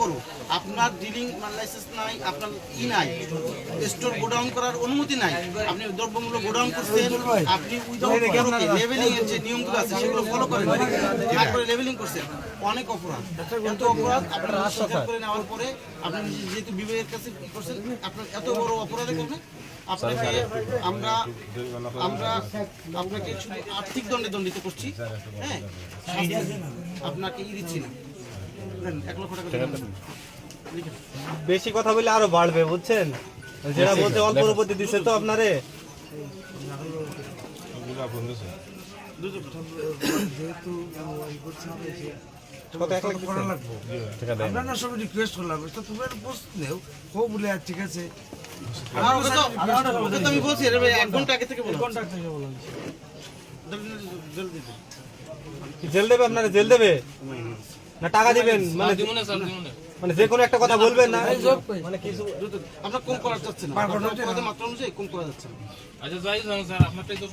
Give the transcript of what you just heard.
তারপরও আপনার dealing licence নাই আপনার ই নাই স্টোর গোডাউন করার অনুমতি নাই আপনি দ্রব্যমূল্য গোডাউন করছেন আপনি লেভেলিং এর যে নিয়মগুলো আছে সেগুলো ফলো করেন তারপরে লেভেলিং করছেন। অনেক অপরাধ। এত অপরাধ আপনার স্বীকার করে নেওয়ার পরে আপনি যেহেতু বিবেকের কাছে করছেন আপনার এত বড় অপরাধের কারণে আপনাকে আমরা আমরা আপনাকে শুধু আর্থিক দণ্ডে দণ্ডিত করছি হ্যাঁ? আপনাকে ই দিচ্ছি না। বেশি কথা বললে আরও বাড়বে বুঝছেন? যেটা বলতে অল্প উপতি দিচ্ছে তো আপনারে। দুটো কথা। যেহেতু ই করছি কত এক লাখ করা লাগবো আমরা না সবাই রিকোয়েস্ট করলাম তুমি একটা দেও হো বলে আর ঠিক আছে। আর ওকে তো- ওকে তো আমি বলছি এক ঘণ্টা আগে থেকে বলছি। জলদি, জলদি জেল দেবে আপনারা জেল দেবে? না টাকা দিবেন মানে মানে যে কোনো একটা কথা বলবেন না মানে কিছু। আপনার কম করা যাচ্ছে না মাত্রা অনুযায়ী কম করা যাচ্ছে না আচ্ছা যাই স্যার আপনারটাই তো